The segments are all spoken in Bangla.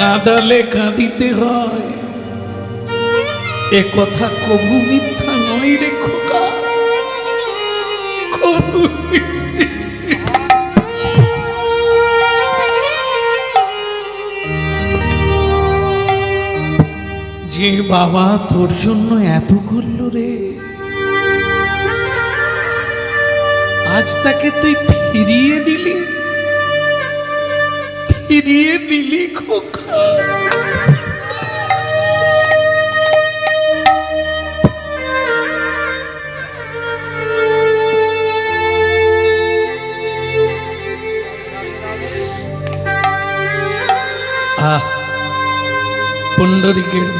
কাঁদালে কাঁদিতে হয়। এ কথা কবু মিথ্যা নয় রে খোকা। যে বাবা তোর জন্য এত করল রে, আজ তাকে তুই ফিরিয়ে দিলি। ফিরিয়ে দিলি খোকা। আহ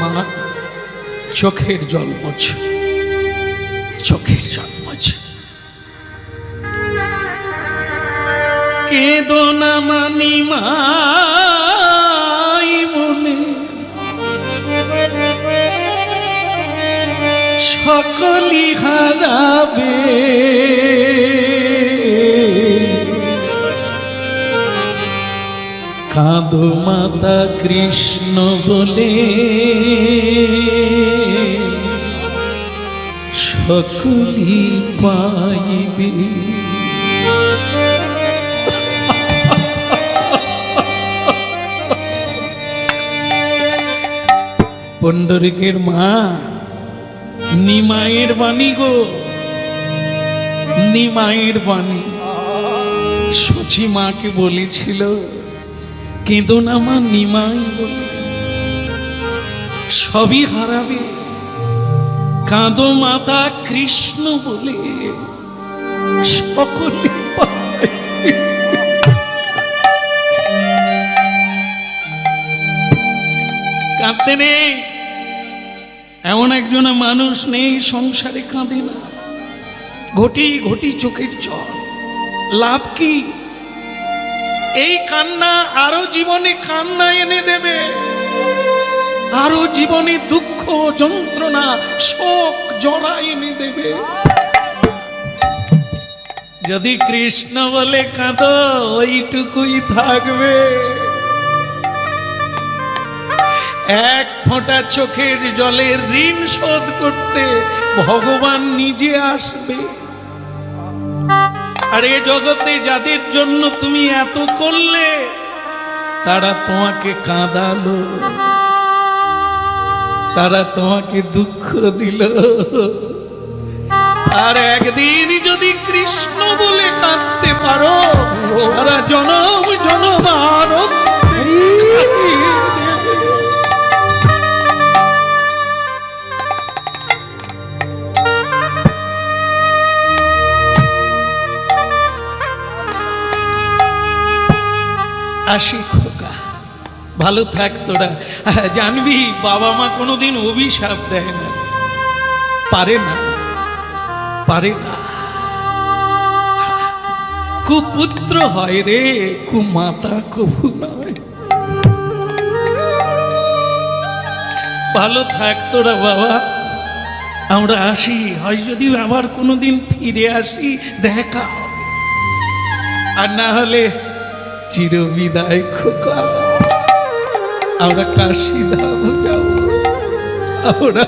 মা চোখের জন্মছ চোখের জন্মছ কেঁদো না মানি মাই বলে সকলি হারাবে। কাঁদো মাতা কৃষ্ণ বলে। সকলি পাইবে। পণ্ডরিকের মা নিমায়ের বাণী গো নিমায়ের বাণী। সচি মাকে বলেছিল, কেঁদো না মা নিমাই বলে, সবই হারাবে। কাঁদো মাতা কৃষ্ণ বলে, সকলে কাঁদতে নেই। এমন একজন মানুষ নেই, সংসারে কাঁদে না। ঘটি ঘটি চোখের জল। লাভ কি? এই কান্না আরও জীবনে কান্না এনে দেবে। আরও জীবনে দুঃখ, যন্ত্রণা, শোক জড়া এনে দেবে। যদি কৃষ্ণ বলে কাঁদো, ওইটুকুই থাকবে। এক ফোঁটা চোখের জলের ঋণ শোধ করতে ভগবান নিজে আসবে। আর এ জগতে যাদের জন্য তুমি এত করলে, তারা তোমাকে কাঁদালো। তারা তোমাকে দুঃখ দিল। আর একদিন যদি কৃষ্ণ বলে কাঁদতে পারো, সারা জনম জনম আসি খোকা। ভালো থাক তোরা। জানবি, বাবা মা কোনোদিন অভিশাপ দেয় না পারে না পারে না। কুপুত্র হয় রে কু কুমাতা কবু নয়। ভালো থাক তোরা, বাবা। আমরা আসি। হয় যদি আবার কোনোদিন ফিরে আসি, দেখা আর না হলে চিরবিদায় খোকা। আমরা কাশি ধাম যাব, আমরা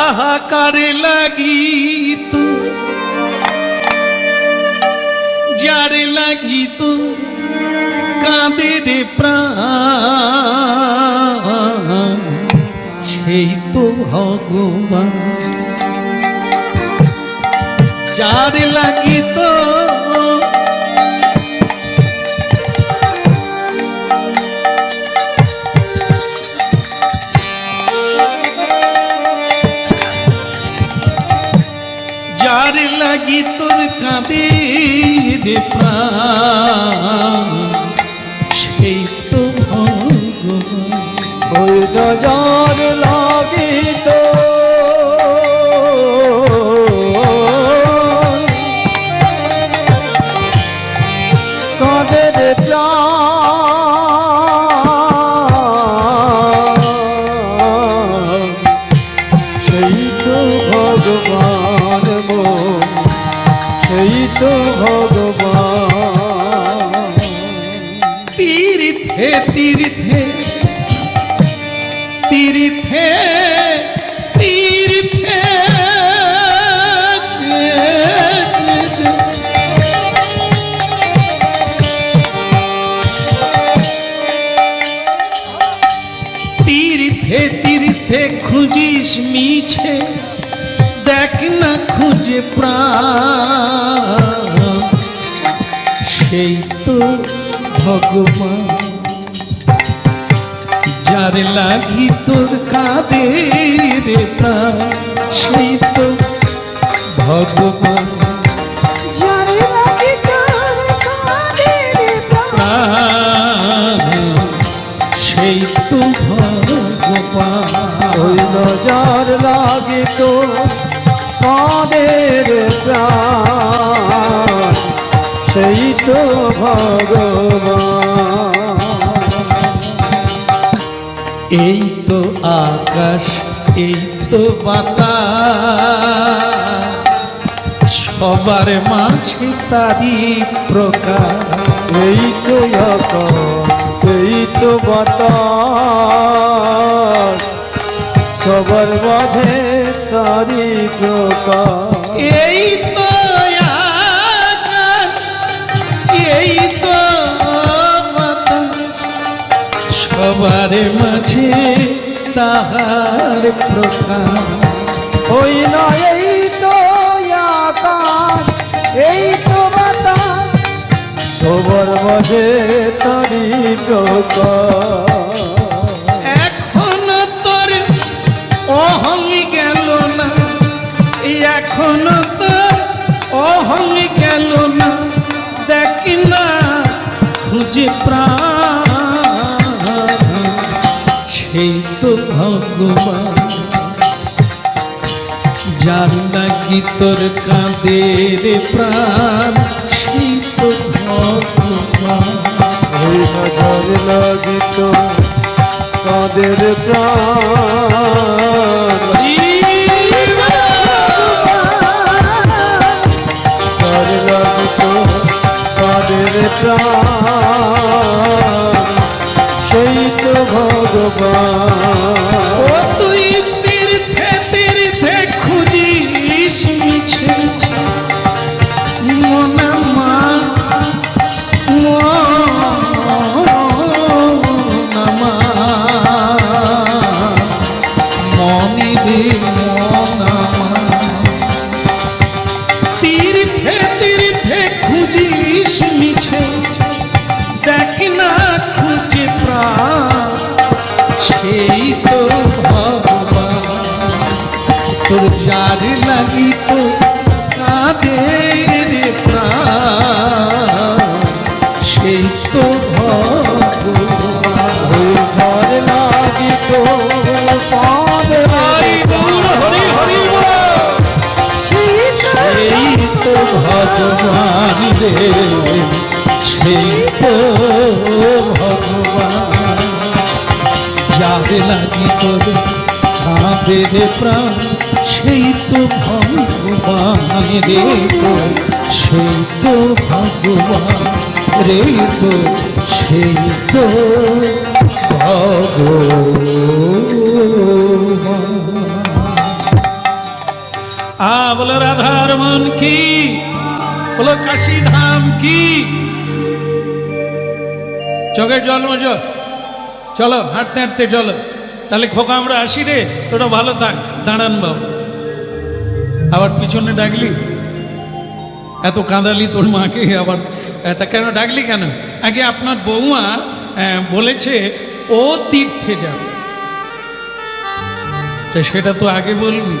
আহা কারে লাগিত, যারে লাগিত কাঁদে রে প্রাণ, সেই তো ভগবান। যার লাগিত তোর কাঁদে রে প্রাণ। সেই তো ভগবান। ওই নজর লাগিত সেই তো ভগবান। ভগবান। তীর তীর্থে তীর্থে তীর্থে তীর্থে তীর্থে তীর্থে খুঁজিস মিছে দেখ না খুঁজে প্রাণ। ভগবান যার লাগি তোর কাঁদে রে প্রাণ সেই তো ভগবান যারে লাগে তার কাঁদের প্রাণ। প্রাণ সেই তো ভগবান ওই নজর লাগে তো কাদের প্রাণ তো এই তো আকাশ, এই তো বাতাস, সবার মাঝে তারি প্রকার এই তো আকাশ, এই তো বাতাস, সবার মাঝে তারি প্রকাশ। এই সবার মাঝে তাহার প্রথা। ওই নয় এই তো এই তো বাতাস সবার মাঝে তারি নাকি তোর কাঁদের প্রাণ সেই তো ভগবান ওই নজর লাগিত কাদের প্রাণ। সেই তো ভগবান। রে সেই তো ভগবান। যার লাগি তোর কাঁদের প্রাণ, সেই তো ভগবান রে তো, সেই তো ভগবান রে তো, সেই তো ভগবান। আ বলো রাধার মন কি? বলো কাশী ধাম কি? চোখের জল মজো। চলো, হাঁটতে হাঁটতে চলো। তাহলে খোকা, আমরা আসি রে। তোরা ভালো থাক। দাঁড়ান বাবু। আবার পিছনে ডাকলি? এত কাঁদালি তোর মাকে আবার। এটা কেন ডাকলি কেন? আগে আপনার বৌমা বলেছে, ও তীর্থে যাবে। সেটা তো আগে বলবি।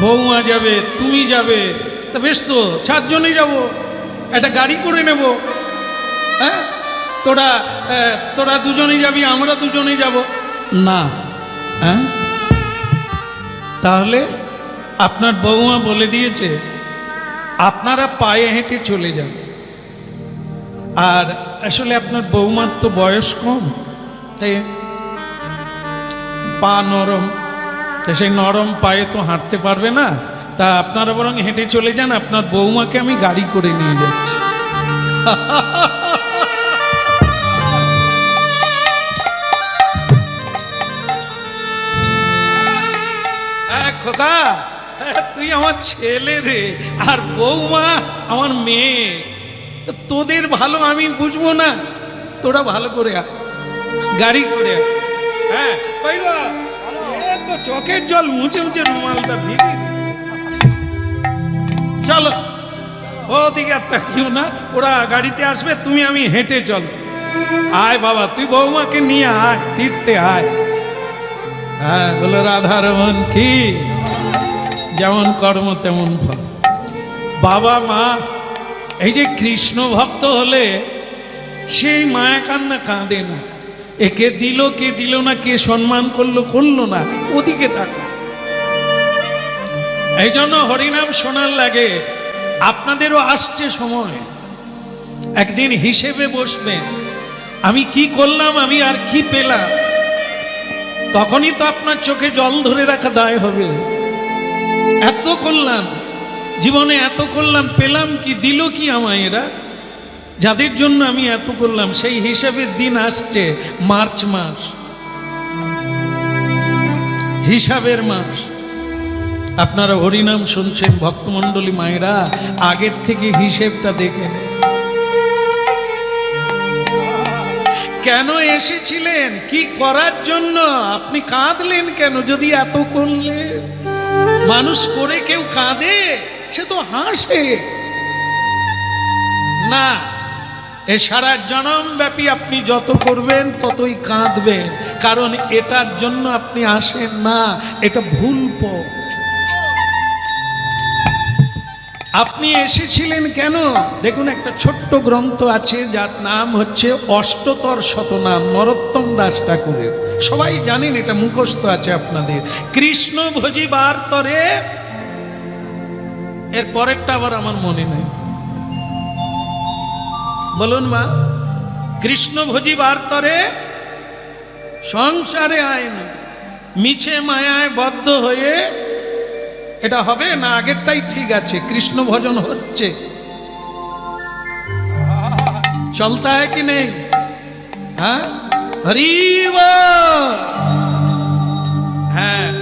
বৌমা যাবে, তুমি যাবে। তা বেশ তো চারজনেই যাব। একটা গাড়ি করে নেব। হ্যাঁ? তোরা তোরা দুজনেই যাবি আমরা দুজনেই যাব। না। হ্যাঁ? তাহলে আপনার বৌমা বলে দিয়েছে আপনারা পায়ে হেঁটে চলে যান। আর আসলে আপনার বৌমার তো বয়স কম। তাই? পা নরম। তা সেই নরম পায়ে তো হাঁটতে পারবে না। তা আপনারা বরং হেঁটে চলে যান, আপনার বৌমাকে আমি গাড়ি করে নিয়ে যাচ্ছি। খোকা তুই আমার ছেলে রে, আর বৌমা আমার মেয়ে। তোদের ভালো আমি বুঝব না, তোরা ভালো করে আ গাড়ি করে আয়। হ্যাঁ চোখের জল মুছে মুছে রুমালটা ভিড়ি চলো। ওদিকে আর তাকিও না, ওরা গাড়িতে আসবে, তুমি আমি হেঁটে চলো। আয় বাবা, তুই বৌমাকে নিয়ে আয়, তীর্থে আয়। হ্যাঁ বলো রাধারমন কি? যেমন কর্ম, তেমন ফল। বাবা, মা, এই যে কৃষ্ণ ভক্ত হলে, সেই মায়া কান্না কাঁদে না। একে দিল, কে দিল না, কে সম্মান করল করল না, ওদিকে তাকায় এই জন্য হরিনাম শোনার লাগে, আপনাদেরও আসছে সময়। একদিন হিসেবে বসবেন আমি কি করলাম, আমি আর কি পেলাম? তখনই তো আপনার চোখে জল ধরে রাখা দায় হবে। এত করলাম, জীবনে এত করলাম, পেলাম কি, দিল কি আমায় এরা? যাদের জন্য আমি এত করলাম, সেই হিসাবের দিন আসছে, মার্চ মাস। হিসাবের মাস। আপনারা হরিনাম শুনছেন ভক্তমণ্ডলী মায়েরা, আগের থেকে হিসেবটা দেখে নেন। কেন এসেছিলেন? কি করার জন্য? আপনি কাঁদলেন কেন? যদি এত করলেন মানুষ করে কেউ কাঁদে? সে তো হাসে। না, এ সারা জনমব্যাপী আপনি যত করবেন, ততই কাঁদবেন। কারণ এটার জন্য আপনি আসেন না, এটা ভুল পথ। আপনি এসেছিলেন কেন? দেখুন, একটা ছোট্ট গ্রন্থ আছে, যার নাম হচ্ছে অষ্টতর শতনাম, নরোত্তম দাস ঠাকুরের। সবাই জানেন, এটা মুখস্থ আছে আপনাদের। কৃষ্ণ ভোজি বার্তরে এর পরেরটা আবার আমার মনে নেই। বলুন মা, কৃষ্ণ ভোজি বার্তরে সংসারে আইন মিছে মায়ায় বদ্ধ হয়ে এটা হবে না আগেরটাই ঠিক আছে? কৃষ্ণ ভজন হচ্ছে। চলতা হয় কি নেই? হ্যাঁ? হরি বল। হ্যাঁ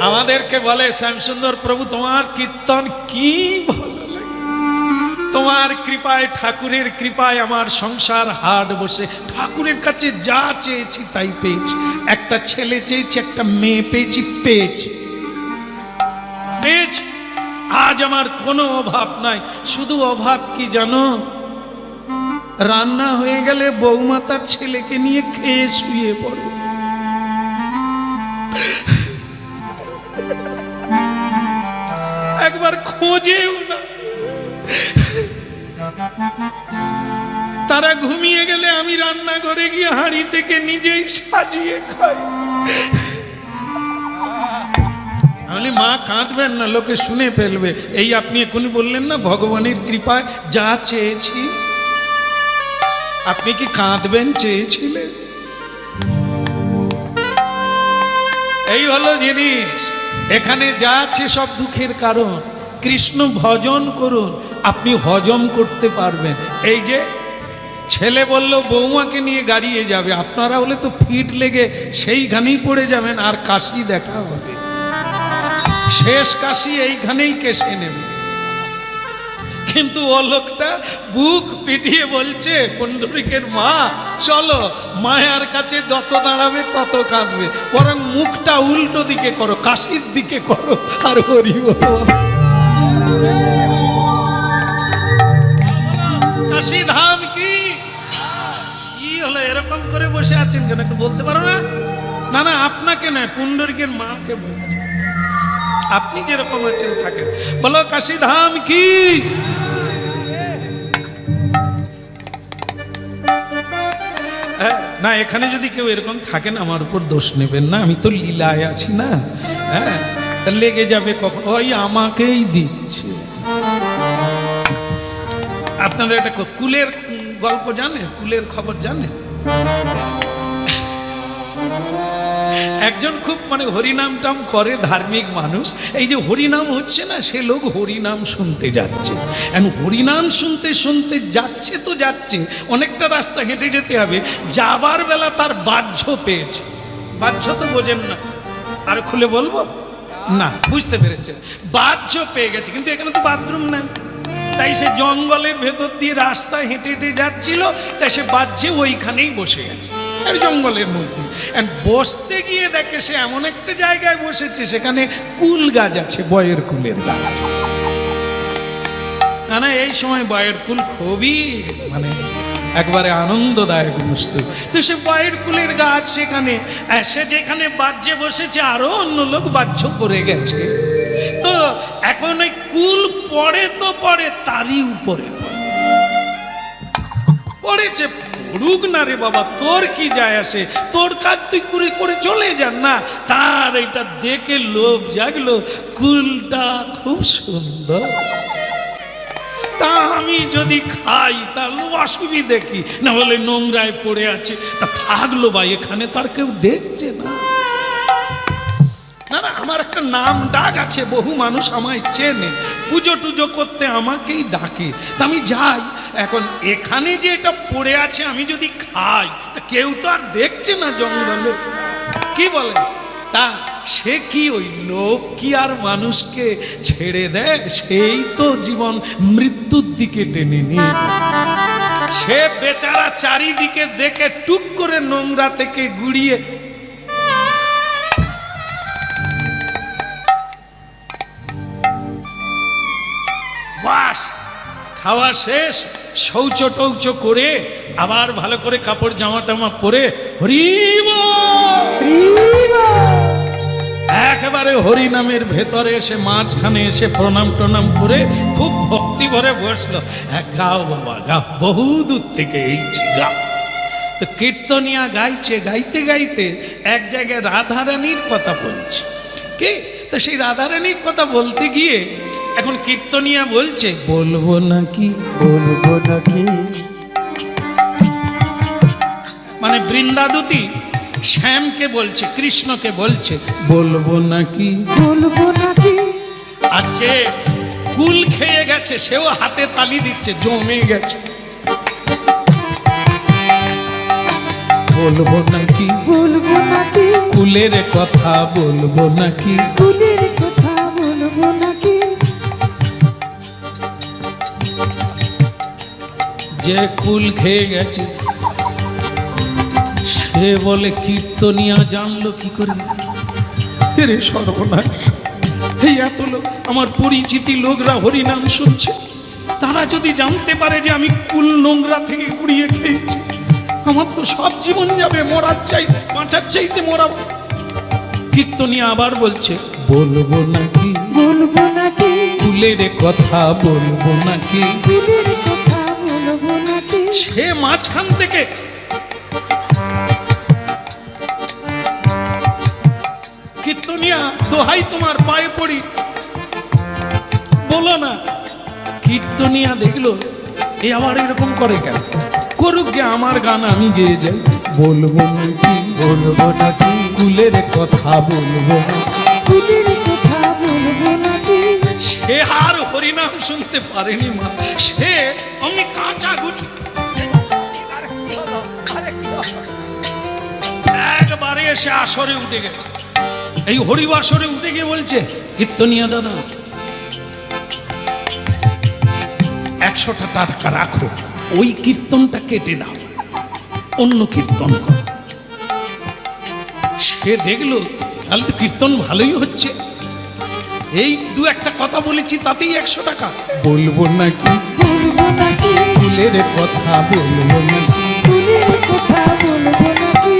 আমাদেরকে বলে শ্যামসুন্দর প্রভু, তোমার কীর্তন কি ভালো লাগে তোমার কৃপায়, ঠাকুরের কৃপায় আমার সংসার হাট বসে। ঠাকুরের কাছে যা চেয়েছি তাই পেয়েছি। একটা ছেলে চেয়েছি, একটা মেয়ে পেয়েছি পেয়েছি। পেয়েছি আজ আমার কোনো অভাব নাই। শুধু অভাব কি জানো? রান্না হয়ে গেলে বৌমা তার ছেলেকে নিয়ে খেয়ে শুয়ে পড়ো। একবার খোঁজেও না। তারা ঘুমিয়ে গেলে আমি রান্নাঘরে গিয়ে হাঁড়ি থেকে নিজেই সাজিয়ে খাই। বলি, মা কাঁদবেন না লোকে শুনে ফেলবে। এই আপনি এখনই বললেন না ভগবানের কৃপায় যা চেয়েছি। আপনি কি কাঁদবেন চেয়েছিলেন? এই হলো জিনিস। এখানে যা আছে সব দুঃখের কারণ। কৃষ্ণ ভজন করুন আপনি হজম করতে পারবেন। এই যে ছেলে বলল বৌমাকে নিয়ে গাড়িয়ে যাবে। আপনারা হলে তো ফিট লেগে সেইখানেই পড়ে যাবেন আর কাশি দেখা হবে। শেষ কাশি এইখানেই কেসে নেবে কিন্তু ও লোকটা বুক পিটিয়ে বলছে পণ্ডরিকের মা, চলো, মায়ার কাছে যত দাঁড়াবে তত কাঁদবে। বরং মুখটা উল্টো দিকে করো, কাশির দিকে করো, আর হরি কাশি ধাম কি? কি হলো? এরকম করে বসে আছেন কেন? বলতে পারো না? না না, আপনাকে নয় পুণ্ডরিকের মাকে বলছে। আপনি যেরকম আছেন থাকেন। বলো, কাশি ধাম কি? না, এখানে যদি কেউ এরকম থাকেন, আমার উপর দোষ নেবেন না। আমি তো লীলায় আছি না। হ্যাঁ লেগে যাবে কখন? ওই আমাকেই দিচ্ছে। আপনাদের একটা কুলের গল্প জানেন? কুলের খবর জানেন? একজন খুব মানে হরিনাম টাম করে ধার্মিক মানুষ। এই যে হরিনাম হচ্ছে না, সে লোক হরিনাম শুনতে যাচ্ছে। এখন হরিনাম শুনতে শুনতে যাচ্ছে তো যাচ্ছে, অনেকটা রাস্তা হেঁটে যেতে হবে। যাবার বেলা তার বাহ্য পেয়েছে। বাহ্য তো বোঝেন না। আর খুলে বলব? না, বুঝতে পেরেছেন। বাহ্য পেয়ে গেছে, কিন্তু এখানে তো বাথরুম নাই। তাই সে জঙ্গলের ভেতর দিয়ে রাস্তা হেঁটে হেঁটে যাচ্ছিল, তাই সে বাহ্যে ওইখানেই বসে গেছে আর জঙ্গলের মধ্যে। And বসতে গিয়ে দেখে সে এমন একটা জায়গায় বসেছে, সেখানে কুল গাছ আছে, বয়ের কুলের গাছ। না না, এই সময় বয়ের কুল খুবই মানে একবারে আনন্দদায়ক বস্তু। তো সে বয়ের কুলের গাছ সেখানে সে যেখানে বাজ্যে বসেছে, আরও অন্য লোক বাহ্য করে গেছে। তো এখন ওই কুল পড়ে তো পড়ে, তারই উপরে পড়ে। পড়েছে পড়ুক না রে বাবা, তোর কি যায় আসে? তোর কাজ তুই করে করে চলে যান না। তার এটা দেখে লোভ জাগলো, কুলটা খুব সুন্দর। তা আমি যদি খাই তাহলে অসুবিধে কি? না হলে নোংরায় পড়ে আছে। তা থাকল ভাই এখানে, তার কেউ দেখছে না। না আমার একটা নাম ডাক আছে, বহু মানুষ আমায় চেনে। পুজো টুজো করতে আমাকেই ডাকে। তা আমি যাই, এখন এখানে যে এটা পড়ে আছে, আমি যদি খাই, তা কেউ তো আর দেখছে না জঙ্গলে। কি বলে? তা সে কি ওই লোভ কি আর মানুষকে ছেড়ে দেয়? সেই তো জীবন মৃত্যুর দিকে টেনে নিয়ে সে বেচারা চারিদিকে দেখে টুক করে নোংরা থেকে গুড়িয়ে বাস খাওয়া শেষ, শৌচ টৌচ করে আবার ভালো করে কাপড় জামা টামা পরে হরিব। একেবারে হরি নামের ভেতরে এসে, মাঝখানে এসে প্রণাম টনাম করে খুব ভক্তি ভরে বসল। হ্যাঁ গাও বাবা, গাও, বহু দূর থেকে এই গাও। তো কীর্তনিয়া গাইছে, গাইতে গাইতে এক জায়গায় রাধারানীর কথা বলছে। কে? তো সেই রাধারানীর কথা বলতে গিয়ে এখন কীর্তনিয়া বলছে। বলব নাকি? বলব নাকি? মানে বৃন্দাদুতি শ্যামকে বলছে কৃষ্ণকে বলছে। বলব নাকি? বলব নাকি? আর যে কুল খেয়ে গেছে সেও হাতে তালি দিচ্ছে জমে গেছে। বলব নাকি? বলব নাকি? কুলের কথা বলব নাকি? ফুলের যে কুল খেয়ে গেছে সে বলে কীর্তনিয়া জানলো কি করে? রে সর্বনাশ এই এত লোক আমার পরিচিতি লোকরা হরিনাম শুনছে। তারা যদি জানতে পারে যে আমি কুল নোংরা থেকে কুড়িয়ে খেয়েছি আমার তো সব জীবন যাবে মরার চাই বাঁচার চাইতে মরা কীর্তনিয়া আবার বলছে বলব নাকি? বলব নাকি? কুলের কথা বলব নাকি? সে মাঝখান থেকে। কীর্তনিয়া দোহাই তোমার পায়ে পড়ি। বলো না কীর্তনিয়া দেখল এ আবার এরকম করে কেন? করুক গে আমার গান আমি গেয়ে যাই। বলব কুলের কথা বলব না ফুলের কথা বলব সে আর হরিনাম শুনতে পারেনি মা। সে আমি কাঁচা গুটি এসে আসরে উঠে গেছে। এই হরিবাসরে উঠে গিয়ে বলছে কীর্তনিয়া দাদা একশোটা টাকা রাখো ওই কীর্তনটা কেটে দাও অন্য কীর্তন করো। সে দেখল তাহলে তো কীর্তন ভালোই হচ্ছে। এই দু একটা কথা বলেছি তাতেই একশো টাকা। বলব নাকি? বলব নাকি? ফুলের কথা বলব নাকি? ফুলের কথা বলব নাকি?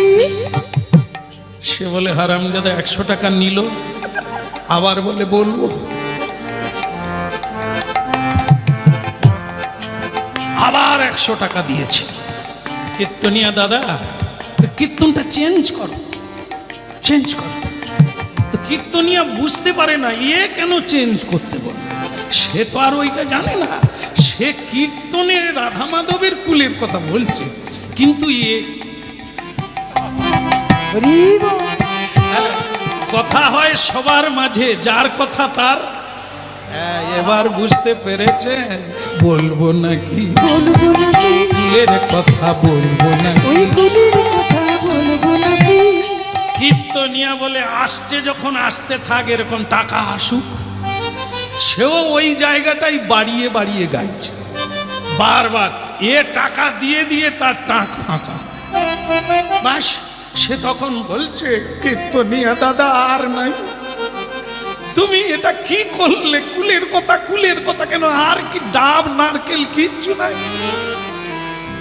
সে বলে, হারামজাদা একশো টাকা নিল। আবার বলে, বলব। আবার একশো টাকা দিয়েছে। কীর্তনিয়া দাদা কীর্তনটা চেঞ্জ করো। চেঞ্জ করো। তো কীর্তনিয়া বুঝতে পারে না, এ কেন চেঞ্জ করতে বলে সে তো আর ওইটা জানে না। সে কীর্তনের রাধা মাধবের কুলের কথা বলছে। কিন্তু এ কথা হয় সবার মাঝে যার কথা তার। হ্যাঁ, এবার বুঝতে পেরেছেন বলব নাকি? বলব নাকি? কুলের কথা বলব নাকি? ওই ফুলের কথা বলব নাকি? কীর্তনিয়া বলে আসছে যখন আসতে থাক এরকম টাকা আসুক। সেও ওই জায়গাটাই বাড়িয়ে বাড়িয়ে গাইছে। বারবার এ টাকা দিয়ে দিয়ে তার টাক ফাঁকা। বাস সে তখন বলছে, কীর্তনিয়া দাদা, আর নাই। তুমি এটা কি করলে? কুলের কথা কুলের কথা কেন? আর কি ডাব, নারকেল, কিচ্ছু নাই।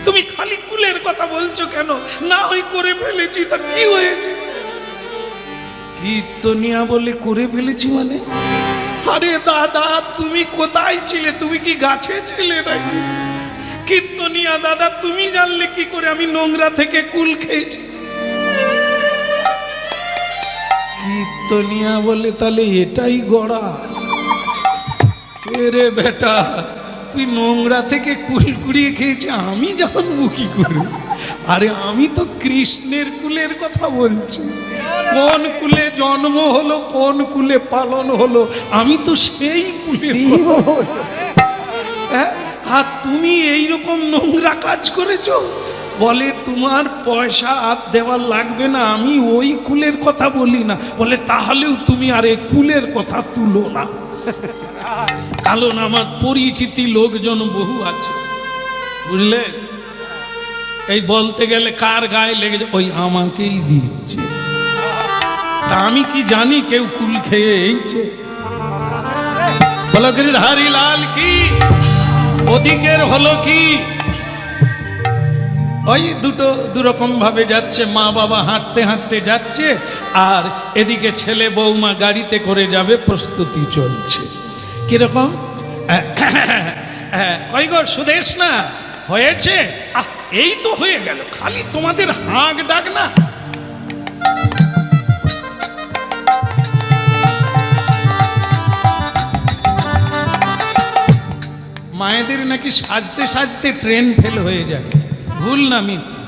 তুমি খালি কুলের কথা বলছো কেন? না ওই করে ফেলেছি তার কি হয়েছে? কীর্তনিয়া বলে করে ফেলেছি মানে? আরে দাদা, তুমি কোথায় ছিলে? তুমি কি গাছে ছিলে নাকি? কীর্তনিয়া দাদা, তুমি জানলে কি করে আমি নোংরা থেকে কুল খেয়েছি? কীর্তনিয়া বলে তাহলে এটাই গড়া। এরে বেটা তুই নোংরা থেকে কুল কুড়িয়ে খেয়েছি আমি জানব কি করে? আরে আমি তো কৃষ্ণের কুলের কথা বলছি। কোন কুলে জন্ম হলো কোন কুলে পালন হলো আমি তো সেই কুলের হ্যাঁ আর তুমি এইরকম নোংরা কাজ করেছ? বলে তোমার পয়সা আর দেওয়ার লাগবে না আমি ওই কুলের কথা বলি না। বলে তাহলেও তুমি আর এই কুলের কথা তুলো না। কারণ আমার পরিচিতি লোকজন বহু আছে। বুঝলে? এই বলতে গেলে কার গায়ে লেগেছে ওই আমাকেই দিচ্ছে। তা আমি কি জানি কেউ কুল খেয়ে এইছে বলো গিরিধারী লাল কি? ওদিকের হলো কি? ওই দুটো দুরকম ভাবে যাচ্ছে মা বাবা হাঁটতে হাঁটতে যাচ্ছে আর এদিকে ছেলে বৌমা গাড়িতে করে যাবে প্রস্তুতি চলছে। কীরকম? কই গো সুদেশ না? হয়েছে? আহ, এই তো হয়ে গেল খালি তোমাদের হাঁক ডাক না। মায়েদের নাকি সাজতে সাজতে ট্রেন ফেল হয়ে যায়। ভুল না মিথ্যা।